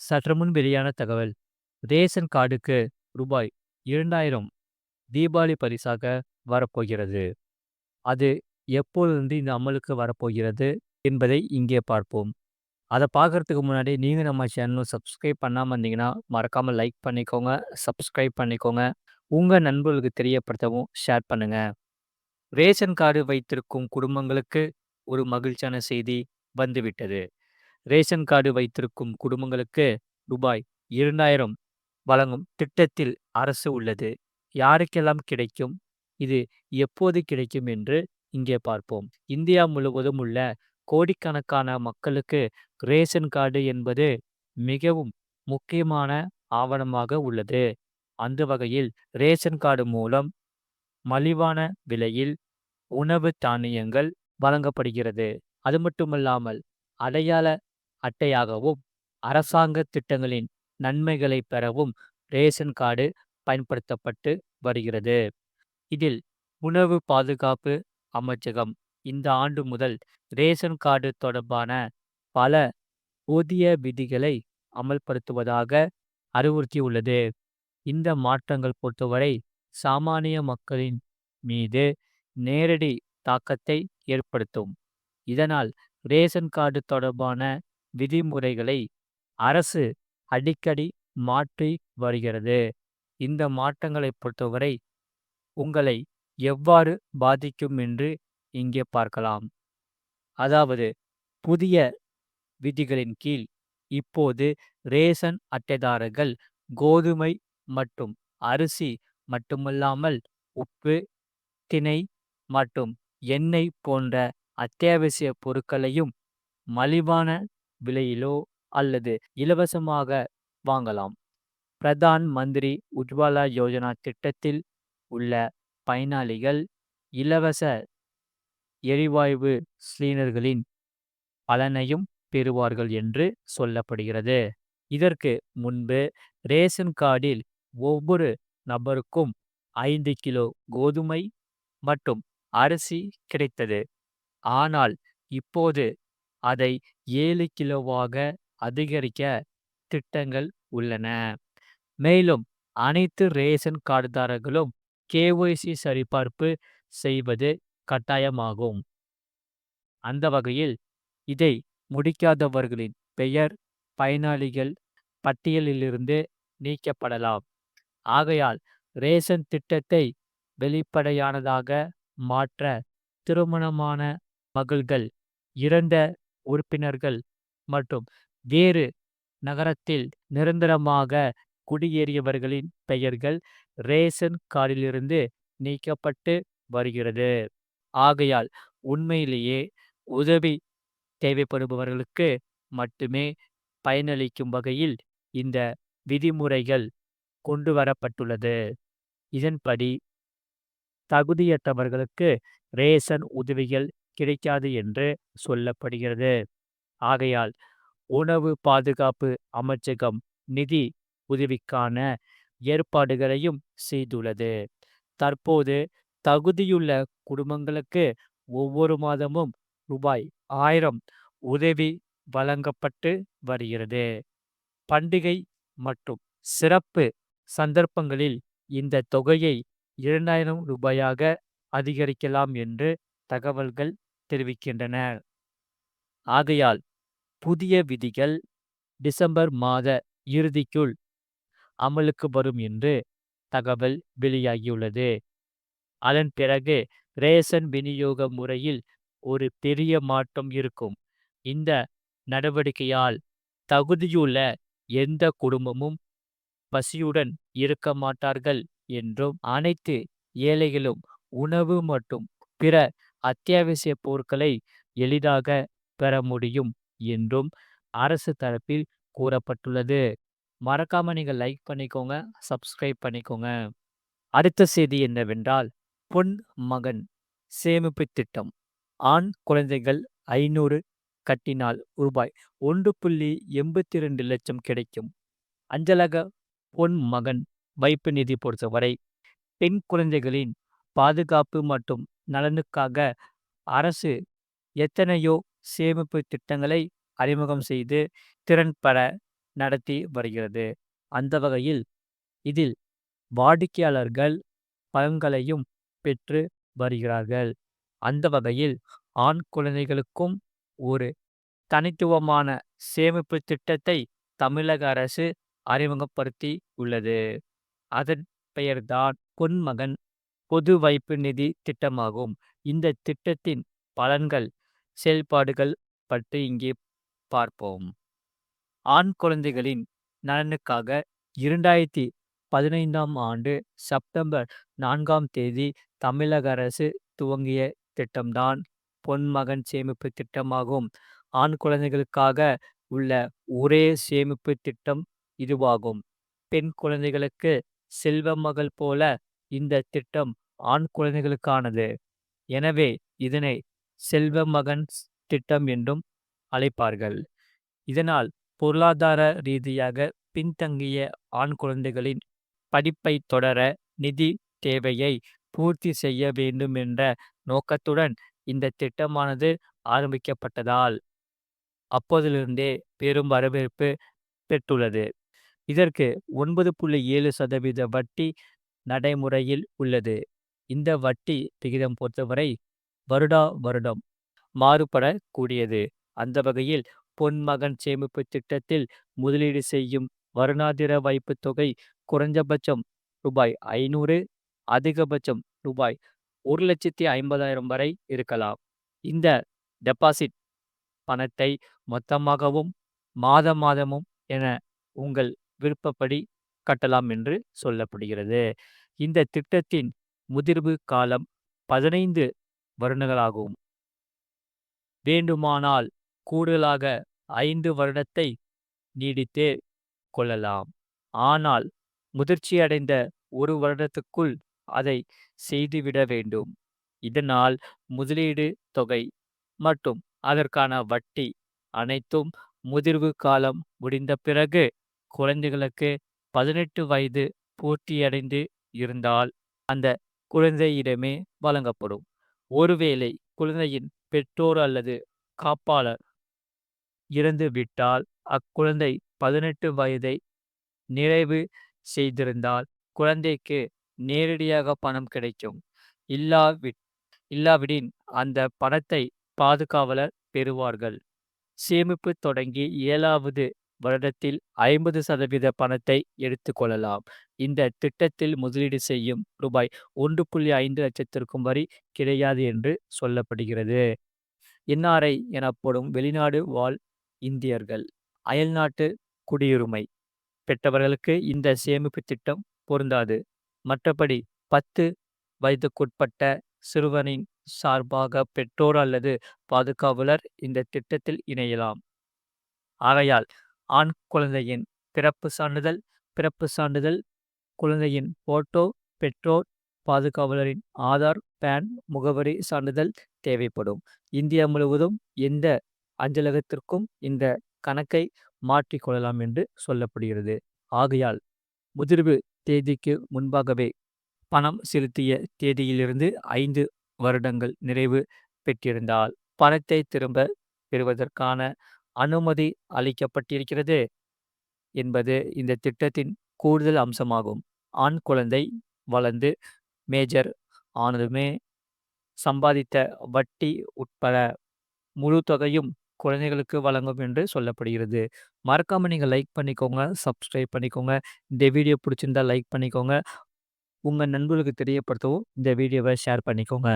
சற்று முன் வெளியான தகவல். ரேஷன் கார்டுக்கு ரூபாய் இரண்டாயிரம் தீபாவளி பரிசாக வரப்போகிறது. அது எப்போதிலிருந்து இந்த அமலுக்கு வரப்போகிறது என்பதை இங்கே பார்ப்போம். அதை பார்க்கறதுக்கு முன்னாடி நீங்கள் நம்ம சேனலும் சப்ஸ்கிரைப் பண்ணாமல் இருந்தீங்கன்னா மறக்காமல் லைக் பண்ணிக்கோங்க சப்ஸ்கிரைப் பண்ணிக்கோங்க. உங்கள் நண்பர்களுக்கு தெரியப்படுத்தவும் ஷேர் பண்ணுங்கள் ரேஷன் கார்டு வைத்திருக்கும் குடும்பங்களுக்கு ஒரு மகிழ்ச்சியான செய்தி வந்துவிட்டது. ரேஷன் கார்டு வைத்திருக்கும் குடும்பங்களுக்கு ரூபாய் இரண்டாயிரம் வழங்கும் திட்டத்தில் அரசு உள்ளது. யாருக்கெல்லாம் கிடைக்கும்? இது எப்போது கிடைக்கும் என்று இங்கே பார்ப்போம். இந்தியா முழுவதும் உள்ள கோடிக்கணக்கான மக்களுக்கு ரேஷன் கார்டு என்பது மிகவும் முக்கியமான ஆவணமாக உள்ளது. அந்த வகையில் ரேஷன் கார்டு மூலம் மலிவான விலையில் உணவு தானியங்கள் வழங்கப்படுகிறது. அது மட்டுமல்லாமல் அடையாள அட்டையாகவும் அரசாங்க திட்டங்களின் நன்மைகளை பெறவும் ரேஷன் கார்டு பயன்படுத்தப்பட்டு வருகிறது. இதில் உணவு பாதுகாப்பு அமைச்சகம் இந்த ஆண்டு முதல் ரேஷன் கார்டு தொடர்பான பல புதிய விதிகளை அமல்படுத்துவதாக அறிவுறுத்தியுள்ளது. இந்த மாற்றங்கள் பொறுத்தவரை சாமானிய மக்களின் மீது நேரடி தாக்கத்தை ஏற்படுத்தும். இதனால் ரேஷன் கார்டு தொடர்பான விதிமுறைகளை அரசு அடிக்கடி மாற்றி வருகிறது. இந்த மாற்றங்களை பொறுத்தவரை உங்களை எவ்வாறு பாதிக்கும் என்று இங்கே பார்க்கலாம். அதாவது புதிய விதிகளின் கீழ் இப்போது ரேஷன் அட்டைதாரர்கள் கோதுமை மற்றும் அரிசி மட்டுமல்லாமல் உப்பு திணை மற்றும் எண்ணெய் போன்ற அத்தியாவசிய பொருட்களையும் மலிவான விலையிலோ அல்லது இலவசமாக வாங்கலாம். பிரதான் மந்திரி உஜ்வாலா யோஜனா திட்டத்தில் உள்ள பயனாளிகள் இலவச எரிவாயு சிலிண்டர்களின் பலனையும் பெறுவார்கள் என்று சொல்லப்படுகிறது. இதற்கு முன்பு ரேஷன் கார்டில் ஒவ்வொரு நபருக்கும் ஐந்து கிலோ கோதுமை மற்றும் அரிசி கிடைத்தது. ஆனால் இப்போது அதை ஏழு கிலோவாக அதிகரிக்க திட்டங்கள் உள்ளன. மேலும் அனைத்து ரேஷன் கார்டுதாரர்களும் கேஒய்சி சரிபார்ப்பு செய்வது கட்டாயமாகும். அந்த வகையில் இதை முடிக்காதவர்களின் பெயர் பயனாளிகள் பட்டியலிலிருந்து நீக்கப்படலாம். ஆகையால் ரேஷன் திட்டத்தை வெளிப்படையானதாக மாற்ற திருமணமான மகள்கள் இறந்த உறுப்பினர்கள் மற்றும் வேறு நகரத்தில் நிரந்தரமாக குடியேறியவர்களின் பெயர்கள் ரேஷன் கார்டிலிருந்து நீக்கப்பட்டு வருகிறது. ஆகையால் உண்மையிலேயே உதவி தேவைப்படுபவர்களுக்கு மட்டுமே பயனளிக்கும் வகையில் இந்த விதிமுறைகள் கொண்டு வரப்பட்டுள்ளது இதன்படி தகுதியற்றவர்களுக்கு ரேஷன் உதவிகள் கிடைக்காது என்று சொல்லப்படுகிறது. ஆகையால் உணவு பாதுகாப்பு அமைச்சகம் நிதி உதவிக்கான ஏற்பாடுகளையும் செய்துள்ளது. தற்போது தகுதியுள்ள குடும்பங்களுக்கு ஒவ்வொரு மாதமும் ரூபாய் ஆயிரம் உதவி வழங்கப்பட்டு வருகிறது. பண்டிகை மற்றும் சிறப்பு சந்தர்ப்பங்களில் இந்த தொகையை இரண்டாயிரம் ரூபாயாக அதிகரிக்கலாம் என்று தகவல்கள் தெரிவிக்கின்றன. ஆகையால் புதிய விதிகள் டிசம்பர் மாத இறுதிக்குள் அமலுக்கு வரும் என்று தகவல் வெளியாகியுள்ளது. அதன் பிறகு ரேஷன் விநியோக முறையில் ஒரு பெரிய மாற்றம் இருக்கும். இந்த நடவடிக்கையால் தகுதியுள்ள எந்த குடும்பமும் பசியுடன் இருக்க மாட்டார்கள் என்றும் அனைத்து ஏழைகளும் உணவு மற்றும் பிற அத்தியாவசிய பொருட்களை எளிதாக பெற முடியும் என்றும் அரசு தரப்பில் கூறப்பட்டுள்ளது. மறக்காம நீங்கள் லைக் பண்ணிக்கோங்க சப்ஸ்கிரைப் பண்ணிக்கோங்க. அடுத்த செய்தி என்னவென்றால் பொன் மகன் சேமிப்பு திட்டம். ஆண் குழந்தைகள் ஐநூறு கட்டினால் ரூபாய் ஒன்று புள்ளி எண்பத்தி ரெண்டு லட்சம் கிடைக்கும். அஞ்சலக பொன் மகன் வைப்பு நிதி பொறுத்தவரை பெண் குழந்தைகளின் பாதுகாப்பு மற்றும் நலனுக்காக அரசு எத்தனையோ சேமிப்பு திட்டங்களை அறிமுகம் செய்து திறன்பட நடத்தி வருகிறது. அந்த வகையில் இதில் வாடிக்கையாளர்கள் பலன்களையும் பெற்று வருகிறார்கள். அந்த வகையில் ஆண் குழந்தைகளுக்கும் ஒரு தனித்துவமான சேமிப்பு திட்டத்தை தமிழக அரசு அறிமுகப்படுத்தி உள்ளது. அதன் பெயர்தான் பொன்மகன் பொது வைப்பு நிதி திட்டமாகும். இந்த திட்டத்தின் பலன்கள், செயல்பாடுகள் பற்றி இங்கே பார்ப்போம். ஆண் குழந்தைகளின் நலனுக்காக இரண்டாயிரத்தி பதினைந்தாம் ஆண்டு செப்டம்பர் நான்காம் தேதி தமிழக அரசு துவங்கிய திட்டம்தான் பொன்மகன் சேமிப்பு திட்டமாகும். ஆண் குழந்தைகளுக்காக உள்ள ஒரே சேமிப்பு திட்டம் இதுவாகும். பெண் குழந்தைகளுக்கு செல்வ மகள் போல இந்த திட்டம் ஆண் குழந்தைகளுக்கானது. எனவே இதனை செல்வ மகன் திட்டம் என்றும் அழைப்பார்கள். இதனால் பொருளாதார ரீதியாக பின்தங்கிய ஆண் குழந்தைகளின் படிப்பை தொடர நிதி தேவையை பூர்த்தி செய்ய வேண்டும் என்ற நோக்கத்துடன் இந்த திட்டமானது ஆரம்பிக்கப்பட்டதால் அப்போதிலிருந்தே பெரும் வரவேற்பு பெற்றுள்ளது. இதற்கு ஒன்பது புள்ளி ஏழு சதவீத வட்டி நடைமுறையில் உள்ளது. இந்த வட்டி விகிதம் பொறுத்தவரை வருடா வருடம் மாறுபடக்கூடியது அந்த வகையில் பொன்மகன் சேமிப்பு திட்டத்தில் முதலீடு செய்யும் வருடாந்திர வைப்புத் தொகை குறைஞ்சபட்சம் ரூபாய் ஐநூறு அதிகபட்சம் ரூபாய் ஒரு லட்சத்தி ஐம்பதாயிரம் வரை இருக்கலாம். இந்த டெபாசிட் பணத்தை மொத்தமாகவும் மாத மாதமும் என உங்கள் விருப்பப்படி கட்டலாம் என்று சொல்லப்படுகிறது. இந்த திட்டத்தின் முதிர்வு காலம் பதினைந்து வருடங்களாகும். வேண்டுமானால் கூடுதலாக ஐந்து வருடத்தை நீடித்தே கொள்ளலாம். ஆனால் முதிர்ச்சியடைந்த ஒரு வருடத்துக்குள் அதை செய்துவிட வேண்டும். இதனால் முதலீடு தொகை மற்றும் அதற்கான வட்டி அனைத்தும் முதிர்வு காலம் முடிந்த பிறகு குழந்தைகளுக்கு பதினெட்டு வயது பூர்த்தியடைந்து இருந்தால் அந்த குழந்தையிடமே வழங்கப்படும். ஒருவேளை குழந்தையின் பெற்றோர் அல்லது காப்பாளர் இறந்து விட்டால் அக்குழந்தை பதினெட்டு வயதை நிறைவு செய்திருந்தால் குழந்தைக்கு நேரடியாக பணம் கிடைக்கும். இல்லாவி இல்லாவிடின் அந்த பணத்தை பாதுகாவலர் பெறுவார்கள். சேமிப்பு தொடங்கி ஏழாவது வருடத்தில் ஐம்பது சதவீத பணத்தை எடுத்துக் கொள்ளலாம். இந்த திட்டத்தில் முதலீடு செய்யும் ரூபாய் ஒன்று புள்ளி ஐந்து லட்சத்திற்கும் வரி கிடையாது என்று சொல்லப்படுகிறது. என்ஆர்ஐ எனப்படும் வெளிநாடு வாழ் இந்தியர்கள் அயல்நாட்டு குடியுரிமை பெற்றவர்களுக்கு இந்த சேமிப்பு திட்டம் பொருந்தாது. மற்றபடி பத்து வயதுக்குட்பட்ட சிறுவனின் சார்பாக பெற்றோர் அல்லது பாதுகாவலர் இந்த திட்டத்தில் இணையலாம். ஆகையால் ஆண் குழந்தையின் பிறப்பு சான்றிதழ், பிறப்பு சான்றிதழ், குழந்தையின் போட்டோ, பெற்றோர், பாதுகாவலரின் ஆதார், பேன் முகவரி சான்றிதழ் தேவைப்படும். இந்தியா முழுவதும் எந்த அஞ்சலகத்திற்கும் இந்த கணக்கை மாற்றிக்கொள்ளலாம் என்று சொல்லப்படுகிறது. ஆகையால் முதிர்வு தேதிக்கு முன்பாகவே பணம் செலுத்திய தேதியிலிருந்து ஐந்து வருடங்கள் நிறைவு பெற்றிருந்தால் பணத்தை திரும்ப பெறுவதற்கான அனுமதி அளிக்கப்பட்டிருக்கிறது என்பது இந்த திட்டத்தின் கூடுதல் அம்சமாகும். ஆண் குழந்தை வளர்ந்து மேஜர் ஆனதுமே சம்பாதித்த வட்டி உட்பட முழு தொகையும் குழந்தைகளுக்கு வழங்கும் என்று சொல்லப்படுகிறது. மறக்காம நீங்க லைக் பண்ணிக்கோங்க, சப்ஸ்கிரைப் பண்ணிக்கோங்க. இந்த வீடியோ பிடிச்சிருந்தா லைக் பண்ணிக்கோங்க. உங்க நண்பர்களுக்கு தெரியப்படுத்தவும் இந்த வீடியோவை ஷேர் பண்ணிக்கோங்க.